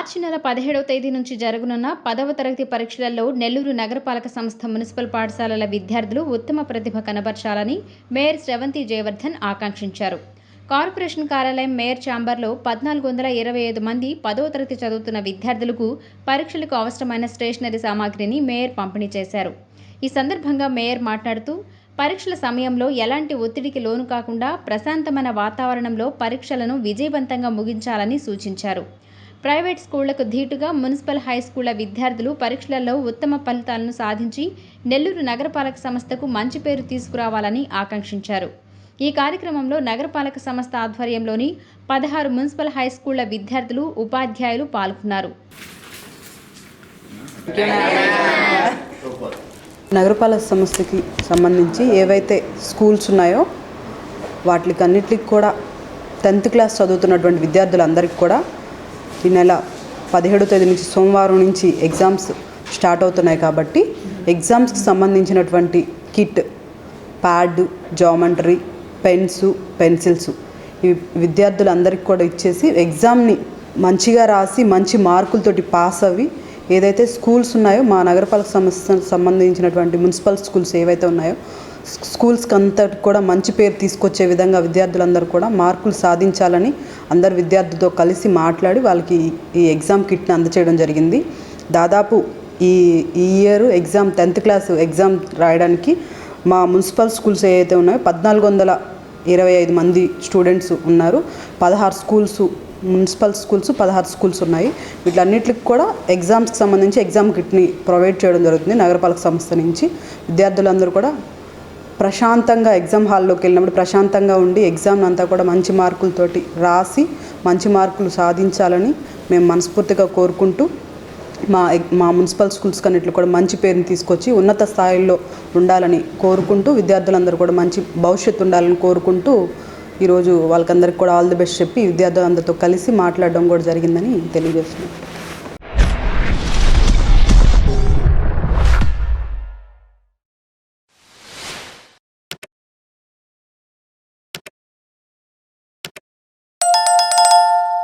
మార్చి నెల పదిహేడవ తేదీ నుంచి జరగనున్న పదవ తరగతి పరీక్షలలో నెల్లూరు నగరపాలక సంస్థ మున్సిపల్ పాఠశాలల విద్యార్థులు ఉత్తమ ప్రతిభ కనబర్చాలని మేయర్ శ్రవంతి జయవర్ధన్ ఆకాంక్షించారు. కార్పొరేషన్ కార్యాలయం మేయర్ ఛాంబర్లో పద్నాలుగు వందల ఇరవై ఐదు మంది పదవ తరగతి చదువుతున్న విద్యార్థులకు పరీక్షలకు అవసరమైన స్టేషనరీ సామాగ్రిని మేయర్ పంపిణీ చేశారు. ఈ సందర్భంగా మేయర్ మాట్లాడుతూ పరీక్షల సమయంలో ఎలాంటి ఒత్తిడికి లోను కాకుండా ప్రశాంతమైన వాతావరణంలో పరీక్షలను విజయవంతంగా ముగించాలని సూచించారు. ప్రైవేట్ స్కూళ్ళకు ధీటుగా మున్సిపల్ హై స్కూళ్ళ విద్యార్థులు పరీక్షలలో ఉత్తమ ఫలితాలను సాధించి నెల్లూరు నగరపాలక సంస్థకు మంచి పేరు తీసుకురావాలని ఆకాంక్షించారు. ఈ కార్యక్రమంలో నగరపాలక సంస్థ ఆధ్వర్యంలోని పదహారు మున్సిపల్ హై స్కూళ్ళ విద్యార్థులు ఉపాధ్యాయులు పాల్గొన్నారు. నగరపాలక సంస్థకి సంబంధించి ఏవైతే స్కూల్స్ ఉన్నాయో వాటికి అన్నిటికి కూడా టెన్త్ క్లాస్ చదువుతున్నటువంటి విద్యార్థులందరికీ కూడా ఈ నెల పదిహేడో తేదీ నుంచి సోమవారం నుంచి ఎగ్జామ్స్ స్టార్ట్ అవుతున్నాయి కాబట్టి ఎగ్జామ్స్కి సంబంధించినటువంటి kit pad geometry pens pencils ఈ విద్యార్థులందరికీ కూడా ఇచ్చేసి ఎగ్జామ్ని మంచిగా రాసి మంచి మార్కులతోటి పాస్ అవి ఏదైతే స్కూల్స్ ఉన్నాయో మా నగరపాలక సంస్థ సంబంధించినటువంటి మున్సిపల్ స్కూల్స్ ఏవైతే ఉన్నాయో స్కూల్స్కి అంతటి కూడా మంచి పేరు తీసుకొచ్చే విధంగా విద్యార్థులందరూ కూడా మార్కులు సాధించాలని అందరు విద్యార్థులతో కలిసి మాట్లాడి వాళ్ళకి ఈ ఎగ్జామ్ కిట్ని అందచేయడం జరిగింది. దాదాపు ఈ ఈ year exam tenth class exam రాయడానికి మా మున్సిపల్ స్కూల్స్ ఏవైతే ఉన్నాయో పద్నాలుగు వందల ఇరవై ఐదు మంది స్టూడెంట్స్ ఉన్నారు. పదహారు స్కూల్స్ మున్సిపల్ స్కూల్స్ పదహారు స్కూల్స్ ఉన్నాయి. వీటన్నిటికి కూడా ఎగ్జామ్స్కి సంబంధించి ఎగ్జామ్ కిట్ని ప్రొవైడ్ చేయడం జరుగుతుంది నగరపాలక సంస్థ నుంచి. విద్యార్థులందరూ కూడా ప్రశాంతంగా ఎగ్జామ్ హాల్లోకి వెళ్ళినప్పుడు ప్రశాంతంగా ఉండి ఎగ్జామ్ అంతా కూడా మంచి మార్కులతోటి రాసి మంచి మార్కులు సాధించాలని మేము మనస్ఫూర్తిగా కోరుకుంటూ మా మా మున్సిపల్ స్కూల్స్ కన్నిట్లు కూడా మంచి పేరుని తీసుకొచ్చి ఉన్నత స్థాయిలో ఉండాలని కోరుకుంటూ విద్యార్థులందరూ కూడా మంచి భవిష్యత్తు ఉండాలని కోరుకుంటూ ఈరోజు వాళ్ళకందరికి కూడా ఆల్ ది బెస్ట్ చెప్పి విద్యార్థులందరితో కలిసి మాట్లాడడం కూడా జరిగిందని తెలియజేస్తున్నాను